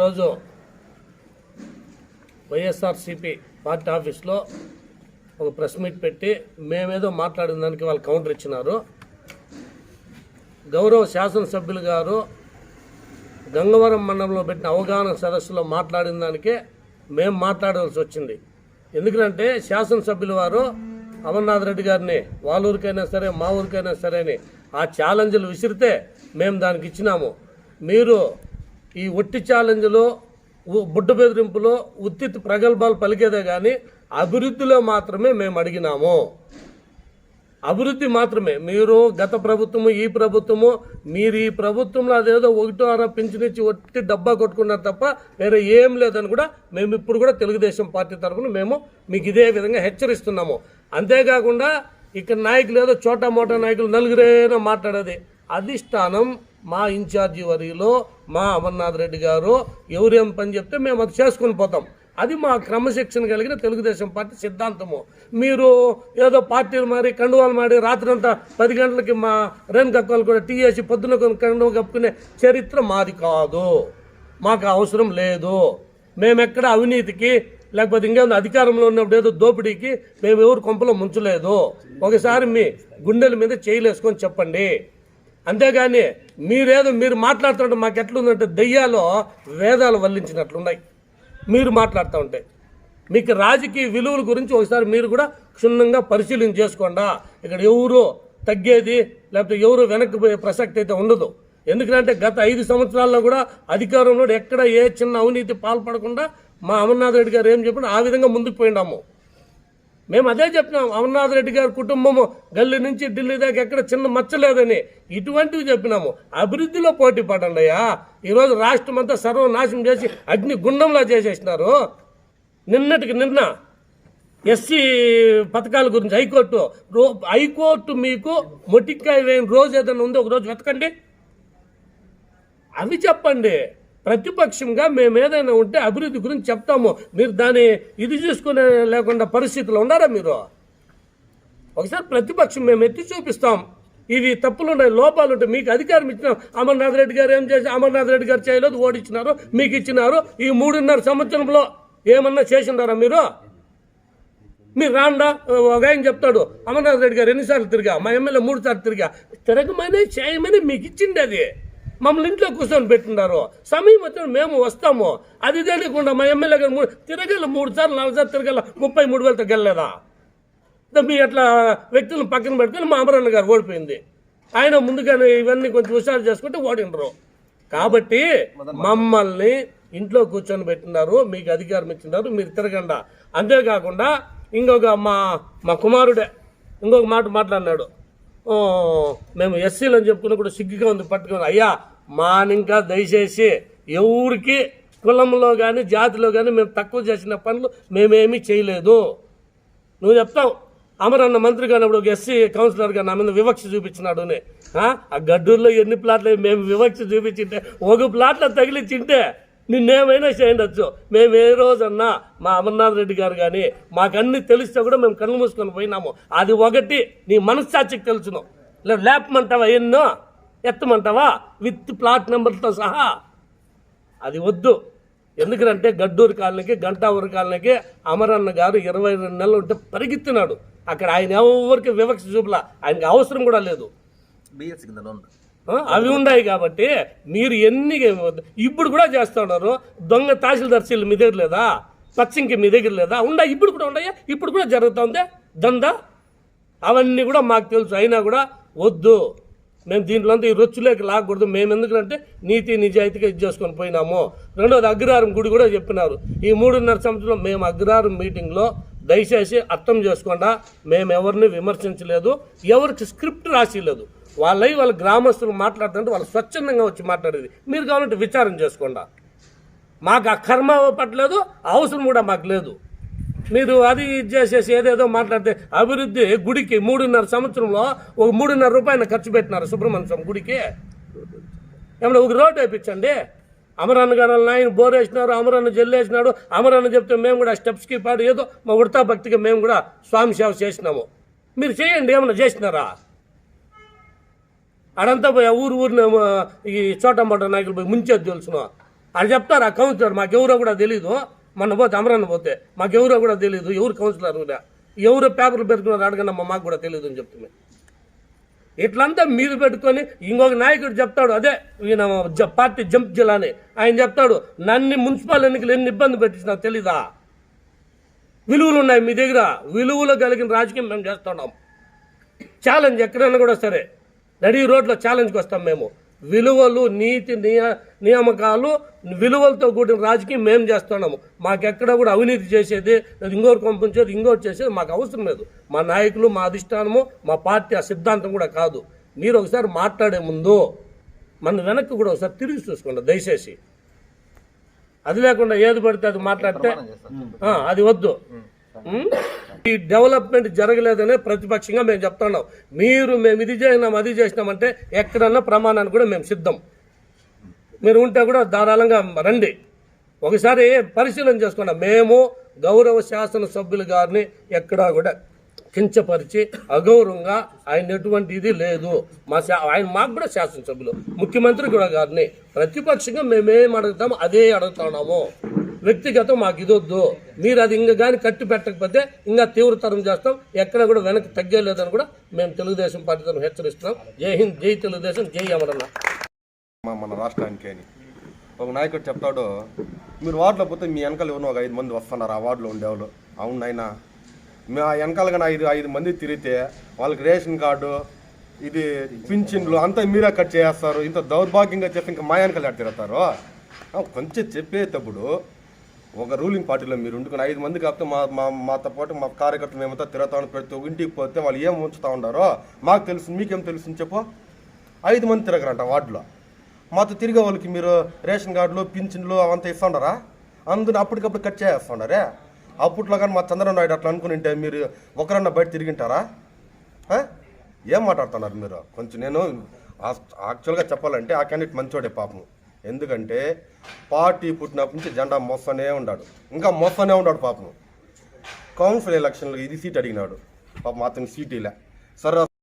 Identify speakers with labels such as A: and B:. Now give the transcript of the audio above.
A: రోజు వైఎస్ఆర్సిపి పార్టీ ఆఫీస్లో ఒక ప్రెస్ మీట్ పెట్టి మేమేదో మాట్లాడిన దానికి వాళ్ళు కౌంటర్ ఇచ్చినారు. గౌరవ శాసనసభ్యులు గారు గంగవరం మండలంలో పెట్టిన అవగాహన సదస్సులో మాట్లాడిన దానికే మేము మాట్లాడవలసి వచ్చింది. ఎందుకంటే శాసనసభ్యుల వారు అమర్నాథ్ రెడ్డి గారిని వాళ్ళ ఊరికైనా సరే మా ఊరికైనా సరే అని ఆ ఛాలెంజ్లు విసిరితే మేము దానికి ఇచ్చినాము. మీరు ఈ ఒట్టి ఛాలెంజ్లో బుడ్డ బెదిరింపులో ఉత్తిత్ ప్రగల్భాలు పలికేదే కానీ అభివృద్ధిలో మాత్రమే మేము అడిగినాము. అభివృద్ధి మాత్రమే. మీరు గత ప్రభుత్వము ఈ ప్రభుత్వము మీరు ఈ ప్రభుత్వంలో అదేదో ఒకటో అర పింఛనిచ్చి ఒట్టి డబ్బా కొట్టుకున్నారు తప్ప వేరే ఏం లేదని కూడా మేము ఇప్పుడు కూడా తెలుగుదేశం పార్టీ తరఫున మేము మీకు ఇదే విధంగా హెచ్చరిస్తున్నాము. అంతేకాకుండా ఇక్కడ నాయకులు ఏదో చోటా మోటా నాయకులు నలుగురేనా మాట్లాడేది? అధిష్టానం మా ఇన్ఛార్జి వరిలో మా అమర్నాథ్ రెడ్డి గారు ఎవరేం పని చెప్తే మేము అది చేసుకుని పోతాం. అది మా క్రమశిక్షణ కలిగిన తెలుగుదేశం పార్టీ సిద్ధాంతము. మీరు ఏదో పార్టీలు మారి కండువాలు మారి రాత్రంతా పది గంటలకి మా రేణుకక్కలు కూడా టీ వేసి పొద్దున కొన్ని కండువ కప్పుకునే చరిత్ర మాది కాదు. మాకు అవసరం లేదు. మేమెక్కడ అవినీతికి లేకపోతే ఇంకేమైనా అధికారంలో ఉన్నప్పుడు ఏదో దోపిడీకి మేము ఎవరు కొంపలో ముంచలేదు. ఒకసారి మీ గుండెల మీద చేయలేసుకొని చెప్పండి. అంతేగాని మీరేదో మీరు మాట్లాడుతుంటే మాకు ఎట్లుందంటే దెయ్యాలో వేదాలు వల్లించినట్లున్నాయి. మీరు మాట్లాడుతూ ఉంటే. మీకు రాజకీయ విలువల గురించి ఒకసారి మీరు కూడా క్షుణ్ణంగా పరిశీలన చేసుకోండా. ఇక్కడ ఎవరు తగ్గేది లేకపోతే ఎవరు వెనక్కి పోయే ప్రసక్తి అయితే ఉండదు. ఎందుకంటే గత ఐదు సంవత్సరాల్లో కూడా అధికారంలో ఎక్కడ ఏ చిన్న అవినీతి పాల్పడకుండా మా అమర్నాథ్ రెడ్డి గారు ఏం చెప్పినా ఆ విధంగా ముందుకు పోయినాము మేము అదే చెప్పినాం అమర్నాథ్ రెడ్డి గారి కుటుంబము గల్లీ నుంచి ఢిల్లీ దాకా ఎక్కడ చిన్న మచ్చలేదని ఇటువంటివి చెప్పినాము. అభివృద్ధిలో పోటీ పడండి అయ్యా ఈరోజు రాష్ట్రం అంతా సర్వనాశనం చేసి అగ్ని గుండంలా చేసేసినారు. నిన్నటికి నిన్న ఎస్సీ పథకాల గురించి హైకోర్టు రో హైకోర్టు మీకు మొటిక్కాయ వేయని రోజు ఏదైనా ఉందో ఒకరోజు వెతకండి. అవి చెప్పండి. ప్రతిపక్షంగా మేము ఏదైనా ఉంటే అభివృద్ధి గురించి చెప్తాము. మీరు దాన్ని ఇది చూసుకునే లేకుండా పరిస్థితులు ఉన్నారా మీరు? ఒకసారి ప్రతిపక్షం మేము ఎత్తి చూపిస్తాం. ఇవి తప్పులు ఉన్నాయి లోపాలు ఉంటాయి. మీకు అధికారం ఇచ్చినాం అమర్నాథ్ రెడ్డి గారు ఏం చేసి అమర్నాథ్ రెడ్డి గారు చేయలేదు ఓడిచ్చినారు మీకు ఇచ్చినారు ఈ మూడున్నర సంవత్సరంలో ఏమన్నా చేసినారా మీరు? మీరు రాండా? ఒక ఆయన చెప్తాడు అమర్నాథ్ రెడ్డి గారు ఎన్నిసార్లు తిరిగా? మా ఎమ్మెల్యే మూడు సార్లు తిరిగా. తిరగమని చేయమని మీకు ఇచ్చింది అది. మమ్మల్ని ఇంట్లో కూర్చొని పెట్టినారు. సమయం వచ్చిన మేము వస్తాము. అది తెలియకుండా మా ఎమ్మెల్యే గారు తిరగల మూడు సార్లు నాలుగు సార్లు తిరగల ముప్పై మూడు వేలతో గెలలేదా మీ అట్లా వ్యక్తులను పక్కన పెడితే మా అమరన్న గారు ఓడిపోయింది. ఆయన ముందుగానే ఇవన్నీ కొంచెం హుషారు చేసుకుంటే ఓడినరు కాబట్టి మమ్మల్ని ఇంట్లో కూర్చొని పెట్టినారు మీకు అధికారం ఇచ్చినారు మీరు తిరగండా. అంతేకాకుండా ఇంకొక మా మా కుమారుడే ఇంకొక మాట మాట్లాడినాడు. మేము ఎస్సీలు అని చెప్పుకున్నప్పుడు సిగ్గుగా ఉంది పట్టుకుని. అయ్యా మానింకా దయచేసి ఎవరికి కులంలో కానీ జాతిలో కానీ మేము తక్కువ చేసిన పనులు మేమేమీ చేయలేదు. నువ్వు చెప్తావు? అమరన్న మంత్రి కానప్పుడు ఒక ఎస్సీ కౌన్సిలర్గా నా మీద వివక్ష చూపించినాడు ఆ? గడ్డూరులో ఎన్ని ప్లాట్లు మేము వివక్ష చూపించింటే ఒక ప్లాట్లో తగిలించింటే నిన్నేమైనా చేయండొచ్చు మేము ఏ రోజన్నా మా అమర్నాథ్ రెడ్డి గారు కానీ మాకన్నీ తెలిస్తే కూడా మేము కళ్ళు మూసుకొని పోయినాము. అది ఒకటి నీ మనస్సాక్షికి తెలుసును. లేదు లేపమంటావా ఎన్నో? ఎత్తమంటావా? విత్ ప్లాట్ నెంబర్తో సహా. అది వద్దు. ఎందుకంటే గడ్డూరు కాలనీకి గంటావూరు కాలనీకి అమరన్న గారు ఇరవై రెండు నెలలు ఉంటే పరిగెత్తినాడు. అక్కడ ఆయన ఎవరికి వివక్ష చూపలా? ఆయనకి అవసరం కూడా లేదు. అవి ఉన్నాయి కాబట్టి మీరు ఎన్ని ఇప్పుడు కూడా చేస్తా ఉన్నారు. దొంగ తహసీల్దార్ మీ దగ్గర లేదా? పచ్చింకి మీ దగ్గర లేదా? ఉండా ఇప్పుడు కూడా ఉన్నాయా. ఇప్పుడు కూడా జరుగుతుంది దందా? అవన్నీ కూడా మాకు తెలుసు. అయినా కూడా వద్దు. మేము దీంట్లో అంతా ఈ రొచ్చులోకి లాగకూడదు. మేము ఎందుకంటే నీతి నిజాయితీగా ఇది చేసుకొని పోయినాము. రెండోది అగ్రహారం గుడి కూడా చెప్పినారు. ఈ మూడున్నర సంవత్సరం మేము అగ్రహారం మీటింగ్లో దయచేసి అర్థం చేసుకోకుండా మేము ఎవరిని విమర్శించలేదు ఎవరికి స్క్రిప్ట్ రాసిలేదు. వాళ్ళై వాళ్ళ గ్రామస్తులు మాట్లాడుతుంటే వాళ్ళు స్వచ్ఛందంగా వచ్చి మాట్లాడేది. మీరు కావాలంటే విచారం చేసుకోండా. మాకు ఆ కర్మ పట్టలేదు అవసరం కూడా మాకు లేదు. మీరు అది ఇది చేసేసి ఏదేదో మాట్లాడితే అభివృద్ధి గుడికి మూడున్నర సంవత్సరంలో ఒక మూడున్నర రూపాయలు ఖర్చు పెట్టినారు సుబ్రహ్మణ్య స్వామి గుడికి. ఏమన్నా ఒక రోడ్డు వేయించండి. అమరన్న గారు వాళ్ళ నాయన బోరేసినారు అమరన్న జల్లేసినాడు అమరన్న చెప్తే మేము కూడా స్టెప్స్కి పాడు ఏదో మా ఉడతా భక్తిగా మేము కూడా స్వామి సేవ చేసినాము. మీరు చేయండి ఏమన్నా చేసినారా? ఆడంతా పోయి ఆ ఊరు ఊరిన ఈ చోట నాయకులు పోయి ముంచేది తెలుసును. అని చెప్తారు ఆ కౌన్సిలర్? మాకెవరో కూడా తెలీదు. మొన్న పోతే అమరాన్ని పోతే మాకెవరో కూడా తెలియదు ఎవరు కౌన్సిలర్ కూడా ఎవరు పేపర్లు పెట్టుకున్నారు అడగనమ్మా మాకు కూడా తెలియదు అని చెప్తుంది. ఇట్లంతా మీరు పెట్టుకొని ఇంకొక నాయకుడు చెప్తాడు అదే ఈయన జ- పార్టీ జంప్ జిల్లాని. ఆయన చెప్తాడు నన్ను మున్సిపల్ ఎన్నికలు ఎన్ని ఇబ్బంది పెట్టించినా తెలీదా? విలువలు ఉన్నాయి మీ దగ్గర విలువలు కలిగిన రాజకీయం మేము చేస్తున్నాం. ఛాలెంజ్ ఎక్కడైనా కూడా సరే నడి రోడ్లో ఛాలెంజ్కి వస్తాం మేము. విలువలు నీతి నియ నియామకాలు విలువలతో కూడిన రాజకీయం మేము చేస్తున్నాము. మాకెక్కడ కూడా అవినీతి చేసేది ఇంకోటి పంపించేది ఇంకోటి చేసేది మాకు అవసరం లేదు. మా నాయకులు మా అధిష్టానము మా పార్టీ ఆ సిద్ధాంతం కూడా కాదు. మీరు ఒకసారి మాట్లాడే ముందు మన వెనక్కి కూడా ఒకసారి తిరిగి చూసుకోండి దయచేసి. అది లేకుండా ఏది పడితే అది మాట్లాడితే అది వద్దు? ఈ డెవలప్మెంట్ జరగలేదనే ప్రతిపక్షంగా మేము చెప్తున్నాం. మీరు మేము ఇది చేసినాం అది చేసినామంటే ఎక్కడన్నా ప్రమాణానికి కూడా మేము సిద్ధం. మీరు ఉంటే కూడా ధారాళంగా రండి. ఒకసారి పరిశీలన చేసుకున్నాం. మేము గౌరవ శాసనసభ్యులు గారిని ఎక్కడా కూడా కించపరిచి అగౌరవంగా ఆయన ఎటువంటి ఇది లేదు. మా శా ఆయన మాకు కూడా శాసనసభ్యులు. ముఖ్యమంత్రి కూడా గారిని ప్రతిపక్షంగా మేమేం అడుగుతామో అదే అడుగుతున్నాము. వ్యక్తిగతం మాకు ఇదొద్దు. మీరు అది ఇంకా కానీ కట్టి పెట్టకపోతే ఇంకా తీవ్రతరం చేస్తాం. ఎక్కడ కూడా వెనక్కి తగ్గలేదని కూడా మేము తెలుగుదేశం పార్టీ తరఫున హెచ్చరిస్తున్నాం. జై హింద్ జై తెలుగుదేశం జై అమరన్న
B: మా మన రాష్ట్రానికి అని. ఒక నాయకుడు చెప్తాడు మీరు వార్డులో పోతే మీ వెనకాల ఎవరు ఒక ఐదు మంది వస్తున్నారు ఆ వార్డులో ఉండేవాళ్ళు అవును నాయనా. మీ ఆ వెనకాల కానీ ఐదు ఐదు మంది తిరిగితే వాళ్ళకి రేషన్ కార్డు ఇది పింఛన్లు అంతా మీరే కట్ చేస్తారు ఇంత దౌర్భాగ్యంగా చెప్పి ఇంకా మా వెనకాల ఎక్కడ తిరుగుతారు? కొంచెం చెప్పేటప్పుడు ఒక రూలింగ్ పార్టీలో మీరు ఉండుకుని ఐదు మంది కాకపోతే మా మా మాతో పాటు మా కార్యకర్తలు మేమంతా తిరుగుతామని ప్రతి ఒక్క ఇంటికి పోతే వాళ్ళు ఏం ఉంచుతా ఉండారో మాకు తెలుసు మీకేం తెలుసు చెప్పు. ఐదు మంది తిరగరంట వార్డులో. మాతో తిరిగే వాళ్ళకి మీరు రేషన్ కార్డులు పింఛన్లు అవంతా ఇస్తుండారా అందుని అప్పటికప్పుడు కట్ చేస్తుండారే అప్పట్లో కానీ మా చంద్రబాబు నాయుడు అట్లా అనుకుని ఉంటే మీరు ఒకరన్నా బయట తిరిగింటారా ఏం మాట్లాడుతున్నారు మీరు? కొంచెం నేను యాక్చువల్గా చెప్పాలంటే ఆ క్యాండిడేట్ మంచోడే పాపం. ఎందుకంటే పార్టీ పుట్టినప్పటి నుంచి జెండా మోస్తూనే ఉన్నాడు ఇంకా మోస్తూనే ఉన్నాడు పాపం. కౌన్సిల్ ఎలక్షన్లో ఇది సీట్ అడిగినాడు. పాపం అతని సీట్ ఇలా. సర్రా